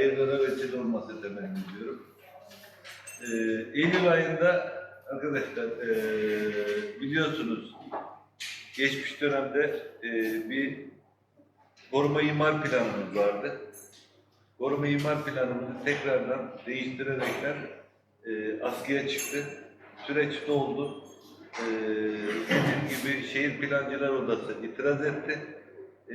hayırlara vesile olması temenni ediyorum. Ee, Eylül ayında arkadaşlar ee, biliyorsunuz geçmiş dönemde ee, bir koruma imar planımız vardı. Koruma imar planımızı tekrardan değiştirerekler ee, askıya çıktı. Süreç doldu. Ee, dediğim gibi şehir plancılar odası itiraz etti. Ee,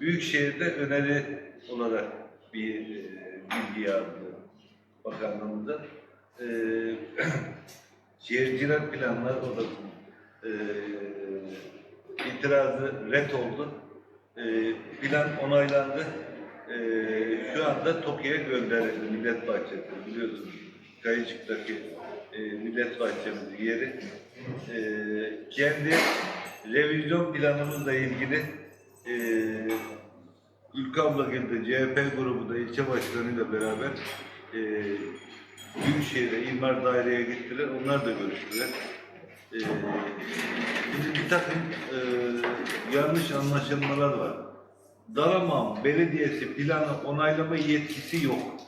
Büyükşehir'de öneri olarak bir e, bilgi yazdı bakanlığımıza. Ee, Şehirciler Planlar Odası'nın e, itirazı ret oldu. E, plan onaylandı. E, şu anda TOKİ'ye gönderildi Millet Bahçesi biliyorsunuz. Kayıcık'taki e, Millet Bahçemizin yeri. E, kendi revizyon planımızla ilgili e, Ablagil'de CHP grubu da ilçe başkanıyla beraber e, Büyükşehir'e, İmar Daire'ye gittiler. Onlar da görüştüler. E, şimdi bir takım e, yanlış anlaşılmalar var. Dalaman Belediyesi planı onaylama yetkisi yok.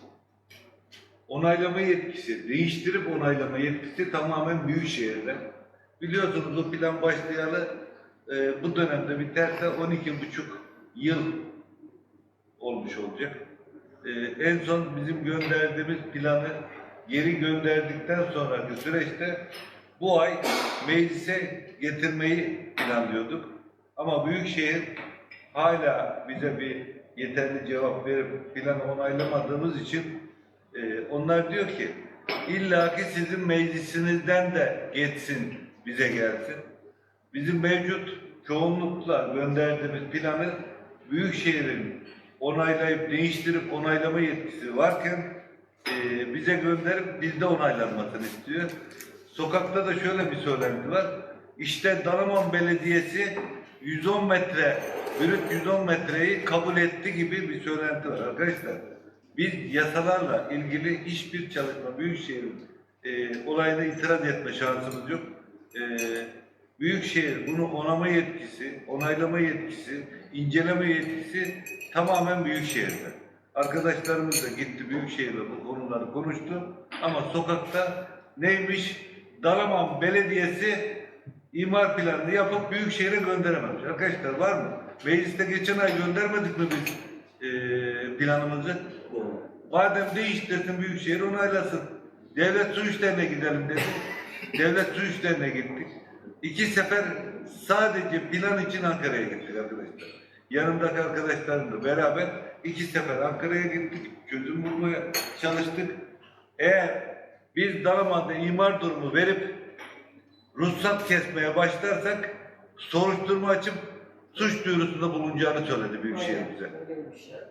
Onaylama yetkisi, değiştirip onaylama yetkisi tamamen Büyükşehir'de. Biliyorsunuz o plan başlayalı e, bu dönemde biterse 12,5 yıl olmuş olacak. E, en son bizim gönderdiğimiz planı geri gönderdikten sonraki süreçte bu ay meclise getirmeyi planlıyorduk. Ama Büyükşehir hala bize bir yeterli cevap verip planı onaylamadığımız için e, onlar diyor ki illaki sizin meclisinizden de geçsin bize gelsin. Bizim mevcut çoğunlukla gönderdiğimiz planı Büyükşehir'in onaylayıp değiştirip onaylama yetkisi varken e, bize gönderip bizde onaylanmasını istiyor. Sokakta da şöyle bir söylenti var. İşte Dalaman Belediyesi 110 metre, brüt 110 metreyi kabul etti gibi bir söylenti var arkadaşlar. Biz yasalarla ilgili hiçbir çalışma, Büyükşehir'in e, olayına itiraz etme şansımız yok. E, Büyükşehir bunu onama yetkisi, onaylama yetkisi, inceleme yetkisi tamamen Büyükşehir'de. Arkadaşlarımız da gitti Büyükşehir'de bu konuları konuştu. Ama sokakta neymiş? Dalaman Belediyesi imar planını yapıp Büyükşehir'e gönderememiş. Arkadaşlar var mı? Mecliste geçen ay göndermedik mi biz eee, planımızı? Madem değiştirsin Büyükşehir onaylasın. Devlet su işlerine gidelim dedi. Devlet su işlerine gittik. İki sefer sadece plan için Ankara'ya gittik arkadaşlar. Yanımdaki arkadaşlarımla beraber iki sefer Ankara'ya gittik. Çözüm bulmaya çalıştık. Eğer biz Dalaman'da imar durumu verip ruhsat kesmeye başlarsak soruşturma açıp suç duyurusunda bulunacağını söyledi Büyükşehir bize.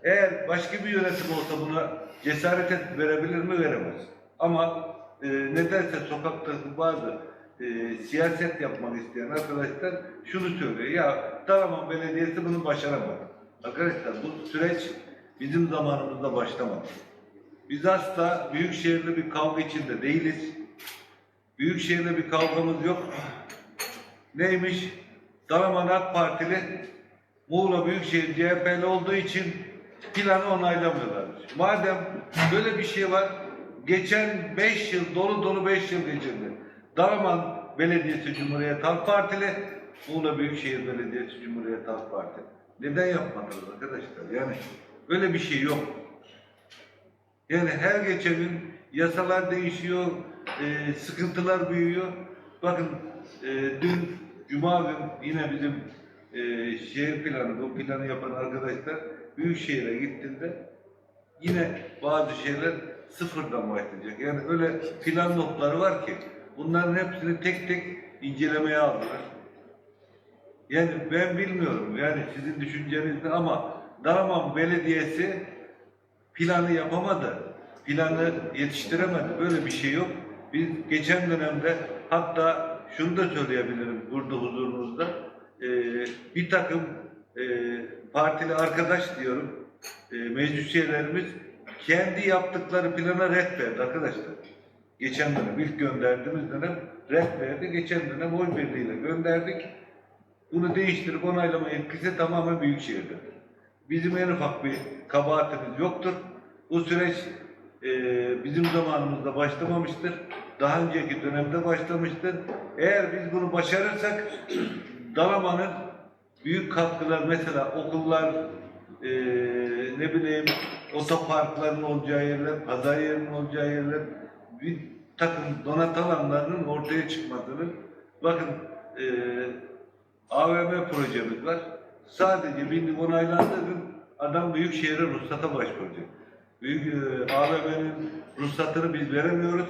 Eğer başka bir yönetim olsa buna cesaret et- verebilir mi? Veremez. Ama e, nedense sokakta bazı e, siyaset yapmak isteyen arkadaşlar şunu söylüyor. Ya Dalaman Belediyesi bunu başaramadı. Arkadaşlar bu süreç bizim zamanımızda başlamadı. Biz asla Büyükşehir'le bir kavga içinde değiliz. Büyükşehir'le bir kavgamız yok. Neymiş? Dalaman AK Partili Muğla Büyükşehir CHP'li olduğu için planı onaylamıyorlarmış. Madem böyle bir şey var, geçen 5 yıl, dolu dolu 5 yıl geçirdi. Dalaman Belediyesi Cumhuriyet Halk Partili, Muğla Büyükşehir Belediyesi Cumhuriyet Halk Partili. Neden yapmadınız arkadaşlar? Yani böyle bir şey yok. Yani her geçen gün yasalar değişiyor, e, sıkıntılar büyüyor. Bakın e, dün Cuma gün yine bizim e, şehir planı, bu planı yapan arkadaşlar Büyükşehir'e gittiğinde yine bazı şeyler sıfırdan başlayacak. Yani öyle plan notları var ki bunların hepsini tek tek incelemeye aldılar. Yani ben bilmiyorum yani sizin düşünceniz ne ama Dalaman Belediyesi planı yapamadı. Planı yetiştiremedi. Böyle bir şey yok. Biz geçen dönemde hatta şunu da söyleyebilirim burada huzurunuzda. Ee, bir takım e, partili arkadaş diyorum e, meclis üyelerimiz kendi yaptıkları plana red verdi arkadaşlar. Geçen dönem ilk gönderdiğimiz dönem red verdi. Geçen dönem oy birliğiyle gönderdik. Bunu değiştirip onaylama yetkisi tamamen Büyükşehir'de. Bizim en ufak bir kabahatimiz yoktur. Bu süreç e, bizim zamanımızda başlamamıştır. Daha önceki dönemde başlamıştır. Eğer biz bunu başarırsak Dalaman'ın büyük katkılar mesela okullar, e, ne bileyim otoparkların olacağı yerler, pazar yerinin olacağı yerler, bir takım donat alanlarının ortaya çıkmasını bakın e, AVM projemiz var. Sadece bindik onaylandığı gün adam büyük şehre ruhsata başvuracak. Büyük e, AVM'nin ruhsatını biz veremiyoruz.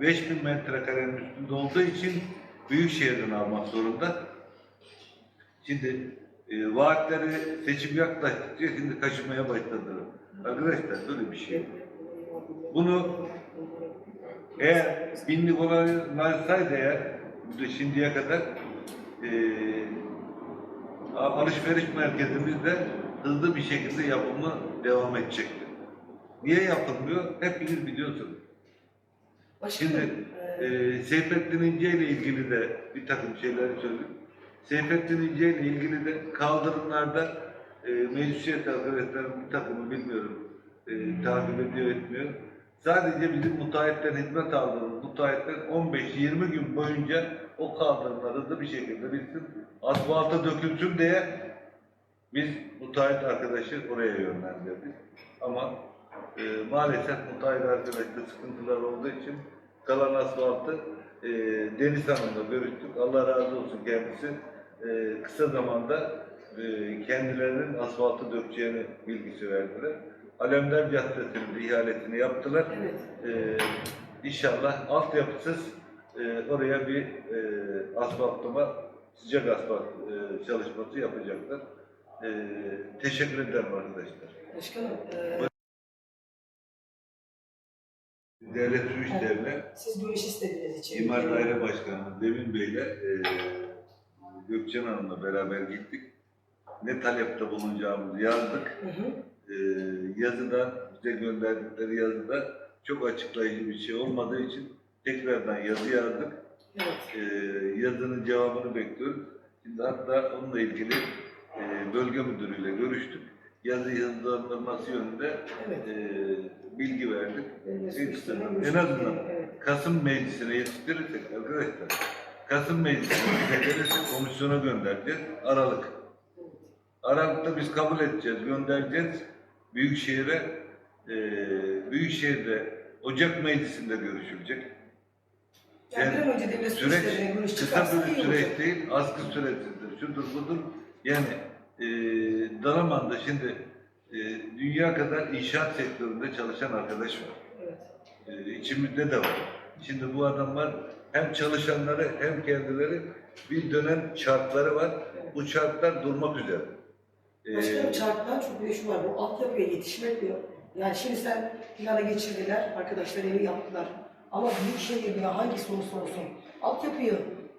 5000 metrekarenin üstünde olduğu için büyük şehirden almak zorunda. Şimdi e, vaatleri seçim yaklaştıkça şimdi kaçırmaya başladılar. Arkadaşlar böyle bir şey. Bunu eğer binlik olansaydı eğer şimdiye kadar e, alışveriş merkezimizde hızlı bir şekilde yapımı devam edecekti. Niye yapılmıyor? Hepiniz biliyorsunuz. Başkanım, Şimdi e, e, Seyfettin İnce ile ilgili de bir takım şeyleri söyleyeyim. Seyfettin İnce ile ilgili de kaldırımlarda e, meclisiyet arkadaşlarım bir takımı bilmiyorum e, takip ediyor etmiyor. Sadece bizim müteahhitten hizmet aldığımız müteahhitten 15-20 gün boyunca o kaldırımlar hızlı bir şekilde bitsin, asfalta dökülsün diye biz müteahhit arkadaşı oraya yönlendirdik. Ama e, maalesef müteahhit arkadaşta sıkıntılar olduğu için kalan asfaltı e, Deniz Hanım'la görüştük. Allah razı olsun kendisi. E, kısa zamanda e, kendilerinin asfaltı dökeceğini bilgisi verdiler. Alemdar Caddesi'nin de ihalesini yaptılar. evet. Ee, inşallah altyapısız e, oraya bir e, asfaltlama, sıcak asfalt e, çalışması yapacaklar. E, teşekkür ederim arkadaşlar. Başkanım, e, Devlet Su İşleri'ne siz görüş istediğiniz için. İmar Daire Başkanı Demin Bey'le e, Gökçen Hanım'la beraber gittik. Ne talepte bulunacağımızı yazdık. Hı hı. E, yazıda, bize gönderdikleri yazıda çok açıklayıcı bir şey olmadığı için tekrardan yazı yazdık. Evet. E, yazının cevabını bekliyoruz. Şimdi hatta onunla ilgili e, bölge müdürüyle görüştük. Yazı hızlandırması yönünde Evet. e, bilgi verdik. En azından Evet. Kasım Meclisi'ne yetiştirirsek arkadaşlar, Kasım Meclisi'ne yetiştirirsek komisyona göndereceğiz. Aralık. Aralıkta biz kabul edeceğiz, göndereceğiz. Büyükşehir'e, e, Büyükşehir'de Ocak Meclisi'nde görüşülecek. Yani an önce devlet Süreç kısa bir süreç değil, askı sürecidir. Şudur budur. Yani e, Dalaman'da şimdi e, dünya kadar inşaat sektöründe çalışan arkadaş var. Evet. Ee, içimizde de var. Şimdi bu adamlar hem çalışanları hem kendileri bir dönem şartları var. Bu şartlar durmak üzere. Ee, Başkanım çarpıdan çok bir şu var, bu altyapıya yetişmek diyor. Yani şimdi sen plana geçirdiler, arkadaşlar evi yaptılar. Ama büyük şehir ya hangi olursa olsun, altyapıyı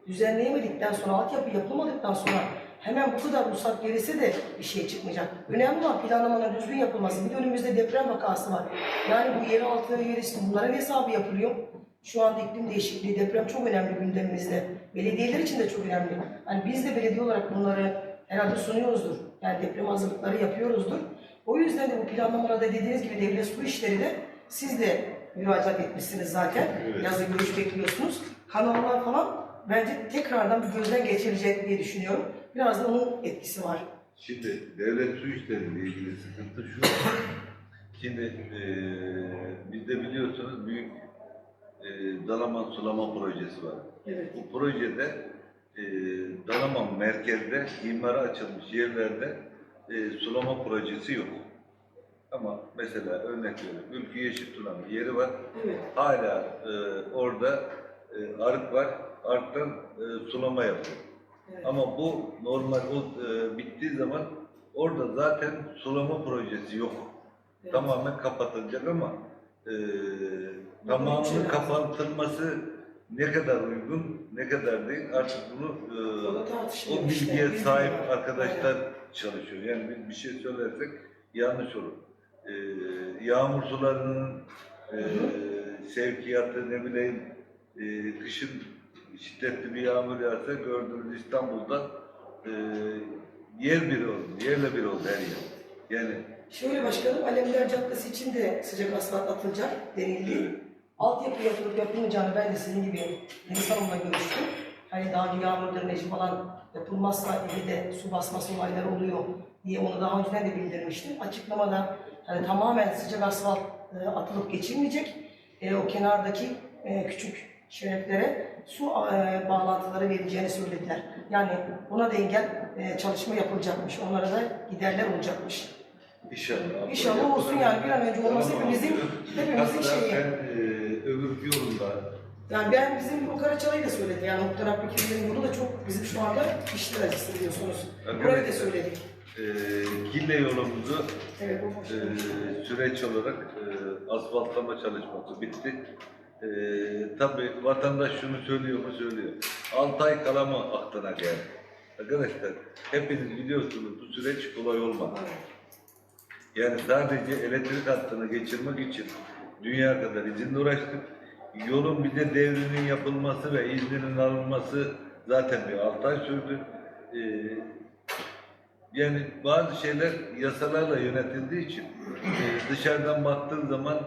düzenleyemedikten sonra, altyapı yapılmadıktan sonra hemen bu kadar ruhsat verirse de bir şey çıkmayacak. Önemli olan planlamanın düzgün yapılması. Bir de önümüzde deprem vakası var. Yani bu yer altı, yer üstü bunların hesabı yapılıyor. Şu anda iklim değişikliği, deprem çok önemli gündemimizde. Belediyeler için de çok önemli. Hani biz de belediye olarak bunları herhalde sunuyoruzdur. Yani deprem hazırlıkları yapıyoruzdur. O yüzden de bu planlamalarda dediğiniz gibi devlet su işleri de siz de müracaat etmişsiniz zaten. Evet. Yazı görüş bekliyorsunuz. Kanallar falan bence tekrardan bir gözden geçirecek diye düşünüyorum. Biraz da onun etkisi var. Şimdi devlet su işleriyle ilgili sıkıntı şu. Şimdi eee bizde biliyorsunuz büyük eee Dalaman Sulama Projesi var. Evet. Bu projede eee Dalaman merkezde imara açılmış yerlerde eee, sulama projesi yok. Ama mesela örnek veriyorum, Ülkü Yeşilturan bir yeri var. Evet. Hala e, orada e, arık var. Arıktan e, sulama yapıyor. evet. Ama bu normal o e, bittiği zaman orada zaten sulama projesi yok. Evet. Tamamen kapatılacak ama e, tamamının kapatılması ne kadar uygun, ne kadar değil artık bunu e, O bilgiye bilgi sahip arkadaşlar çalışıyor. Yani biz bir şey söylersek yanlış olur. Ee, yağmur sularının e, sevkiyatı ne bileyim e, kışın şiddetli bir yağmur yağsa gördüğünüz İstanbul'da e, yer bir oldu, yerle bir oldu her yer. Yani Şöyle başkanım, Alemdar Caddesi için de sıcak asfalt atılacak denildi. Altyapı yapılıp yapılmayacağını ben de sizin gibi Deniz Hanım'la görüştüm. Hani daha önce yağmur drenajı falan yapılmazsa de su basması olayları oluyor diye onu daha önceden de bildirmiştim. Açıklamada hani tamamen sıcak asfalt e, atılıp geçilmeyecek. E, o kenardaki e, küçük şeritlere su e, bağlantıları verileceğini söylediler. Yani buna da engel e, çalışma yapılacakmış. Onlara da giderler olacakmış. İnşallah. İnşallah olsun yani bir an önce olması hepimizin, hepimizin şeyi. ben e, öbür yolunda Yani ben bizim bu Karaçalı'yı da söyledim. Yani Muhtar Abdülkerim'in yolu da çok bizim şu anda işler acısı biliyorsunuz. Evet. Burayı da söyledik. e, Kille yolumuzu Evet, e, süreç olarak e, asfaltlama çalışması bitti. E, tabii vatandaş şunu söylüyor mu söylüyor. 6 ay kala mı aklına geldi? Arkadaşlar hepiniz biliyorsunuz bu süreç kolay olmadı. Yani sadece elektrik hattını geçirmek için dünya kadar izinle uğraştık. Yolun bize devrinin yapılması ve izninin alınması zaten bir 6 ay sürdü. Ee, yani bazı şeyler yasalarla yönetildiği için e, dışarıdan baktığın zaman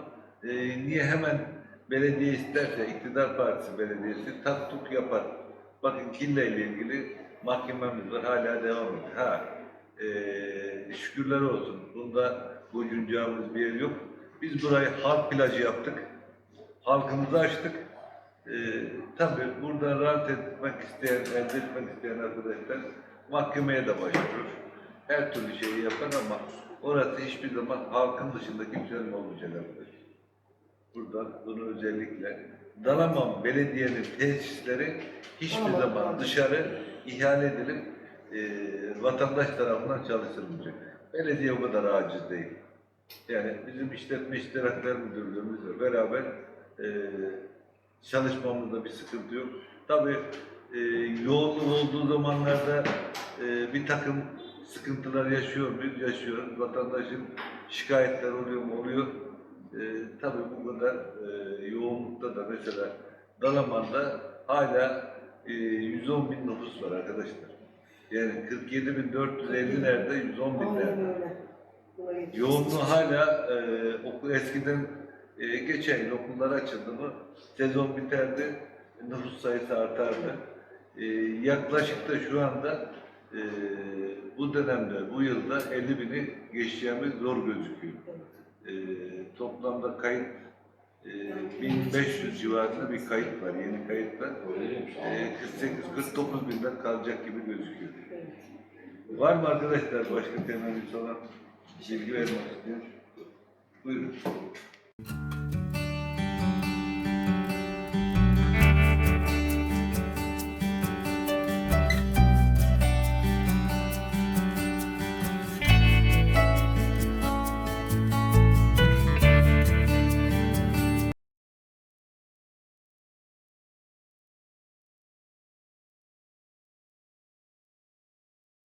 e, niye hemen belediye isterse iktidar partisi belediyesi taktuk yapar. Bakın Kille ile ilgili mahkememiz var hala devam ediyor. Ha, e, şükürler olsun. Bunda gocunacağımız bir yer yok. Biz burayı halk plajı yaptık. Halkımızı açtık. E, tabii burada rahat etmek isteyen, elde etmek isteyen arkadaşlar mahkemeye de başvurur. Her türlü şeyi yapar ama orası hiçbir zaman halkın dışında kimsenin olmayacak arkadaşlar. Buradan bunu özellikle Dalaman Belediye'nin tesisleri hiçbir zaman dışarı ihale edilip e, vatandaş tarafından çalıştırılmayacak. Belediye o kadar aciz değil. Yani bizim işletme iştirakler müdürlüğümüzle beraber e, çalışmamızda bir sıkıntı yok. Tabii e, yoğunluk olduğu zamanlarda e, bir takım sıkıntılar yaşıyor muyuz? Yaşıyoruz. Vatandaşın şikayetler oluyor mu? Oluyor. E, tabii bu kadar e, yoğunlukta da mesela Dalaman'da hala e, 110 bin nüfus var arkadaşlar. Yani 47.450 nerede? 110 bin nerede? Yoğunluğu hala e, okul eskiden e, geçen yıl okullar açıldı mı sezon biterdi, nüfus sayısı artardı. E, yaklaşık da şu anda e, bu dönemde, bu yılda 50 bini geçeceğimiz zor gözüküyor. E, toplamda kayıt e, 1500 civarında bir kayıt var, yeni kayıtlar. E, 48-49 binden kalacak gibi gözüküyor. Var mı arkadaşlar başka temel olan bilgi vermek isteyen? Buyurun.